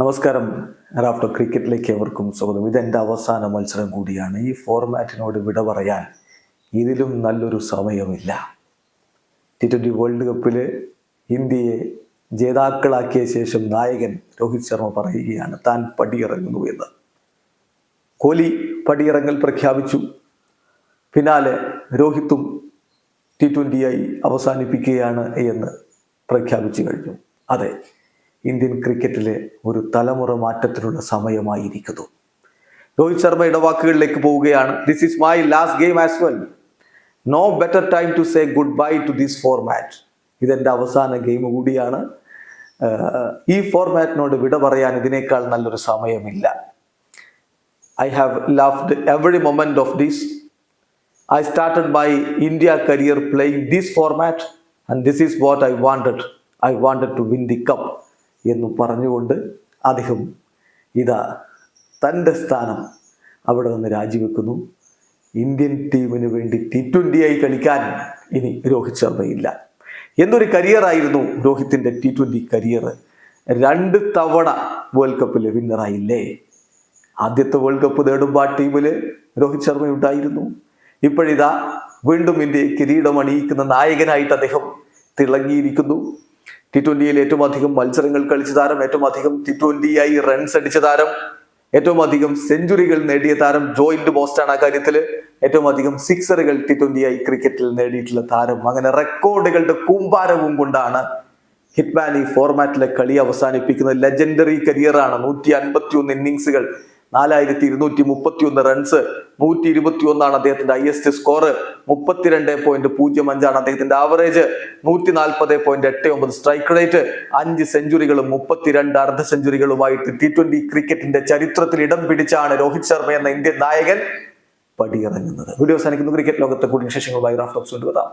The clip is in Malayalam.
നമസ്കാരം. റാഫ്റ്റർ ക്രിക്കറ്റിലേക്ക് ഏവർക്കും സ്വാഗതം. ഇതെന്റെ അവസാന മത്സരം കൂടിയാണ്. ഈ ഫോർമാറ്റിനോട് വിട പറയാൻ ഇതിലും നല്ലൊരു സമയമില്ല. ടി ട്വന്റി വേൾഡ് കപ്പിൽ ഇന്ത്യയെ ജേതാക്കളാക്കിയ ശേഷം നായകൻ രോഹിത് ശർമ്മ പറയുകയാണ് താൻ പടിയിറങ്ങുന്നു എന്ന്. കോഹ്ലി പടിയിറങ്ങൽ പ്രഖ്യാപിച്ചു. പിന്നാലെ രോഹിത്തും ടി ട്വന്റിയായി അവസാനിപ്പിക്കുകയാണ് എന്ന് പ്രഖ്യാപിച്ചു കഴിഞ്ഞു. അതെ ഇന്ത്യൻ ക്രിക്കറ്റിലെ ഒരു തലമുറ മാറ്റത്തിനുള്ള സമയമായിരിക്കുന്നു. രോഹിത് ശർമ്മയുടെ ഇടവാക്കുകളിലേക്ക് പോവുകയാണ്. This is my last game as well no better time to say good bye to this format ഇതെന്റെ അവസാന ഗെയിം കൂടിയാണ്. ഈ ഫോർമാറ്റിനോട് വിട പറയാൻ ഇതിനേക്കാൾ നല്ലൊരു സമയമില്ല. I have loved every moment of this I started my India career playing this format and this is what I wanted I wanted to win the cup. എന്ന് പറഞ്ഞുകൊണ്ട് അദ്ദേഹം ഇതാ തന്റെ സ്ഥാനം അവിടെ നിന്ന് രാജിവെക്കുന്നു. ഇന്ത്യൻ ടീമിന് വേണ്ടി ടി ട്വന്റിയായി കളിക്കാൻ ഇനി രോഹിത് ശർമ്മയില്ല. എന്തൊരു കരിയറായിരുന്നു രോഹിത്തിന്റെ ടി ട്വന്റി കരിയർ രണ്ട് തവണ വേൾഡ് കപ്പിൽ വിന്നറായില്ലേ ആദ്യത്തെ വേൾഡ് കപ്പ് നേടുമ്പോൾ ആ ടീമിൽ രോഹിത് ശർമ്മ ഉണ്ടായിരുന്നു. ഇപ്പോഴിതാ വീണ്ടും ഇന്ത്യയെ കിരീടം അണിയിക്കുന്ന നായകനായിട്ട് അദ്ദേഹം തിളങ്ങിയിരിക്കുന്നു. ടി ട്വന്റിയിൽ ഏറ്റവും അധികം മത്സരങ്ങൾ കളിച്ച താരം ഏറ്റവും അധികം ടി ട്വന്റിയായി റൺസ് അടിച്ച താരം ഏറ്റവും അധികം സെഞ്ചുറികൾ നേടിയ താരം ജോയിന്റ് ആണ് ആ കാര്യത്തിൽ ഏറ്റവും അധികം സിക്സറുകൾ ടി ട്വന്റിയായി ക്രിക്കറ്റിൽ നേടിയിട്ടുള്ള താരം. അങ്ങനെ റെക്കോർഡുകളുടെ കൂമ്പാരവും കൊണ്ടാണ് ഹിറ്റ്മാൻ ഈ ഫോർമാറ്റിലെ കളി അവസാനിപ്പിക്കുന്ന ലെജൻഡറി കരിയറാണ് നൂറ്റി അൻപത്തി ഒന്ന് ഇന്നിങ്സുകൾ നാലായിരത്തി ഇരുന്നൂറ്റി മുപ്പത്തി ഒന്ന് റൺസ് നൂറ്റി ഇരുപത്തി ഒന്നാണ് അദ്ദേഹത്തിന്റെ ഹയസ്റ്റ് സ്കോർ മുപ്പത്തിരണ്ട് പോയിന്റ് പൂജ്യം അഞ്ചാണ് അദ്ദേഹത്തിന്റെ ആവറേജ് നൂറ്റി നാൽപ്പത് പോയിന്റ് എട്ട് ഒമ്പത് സ്ട്രൈക്ക് റേറ്റ് അഞ്ച് സെഞ്ചുറികളും മുപ്പത്തിരണ്ട് അർദ്ധ സെഞ്ചുറികളുമായിട്ട് ടി ട്വന്റി ക്രിക്കറ്റിന്റെ ചരിത്രത്തിൽ ഇടം പിടിച്ചാണ് രോഹിത് ശർമ്മ എന്ന ഇന്ത്യൻ നായകൻ പടിയിറങ്ങുന്നത്. വീഡിയോ അവസാനിക്കുന്നു. ക്രിക്കറ്റ് ലോകത്തെ കൂടുതൽ വിശേഷങ്ങളുമായി റാഫ്റ്റോക്സ് കൊണ്ടുവരാം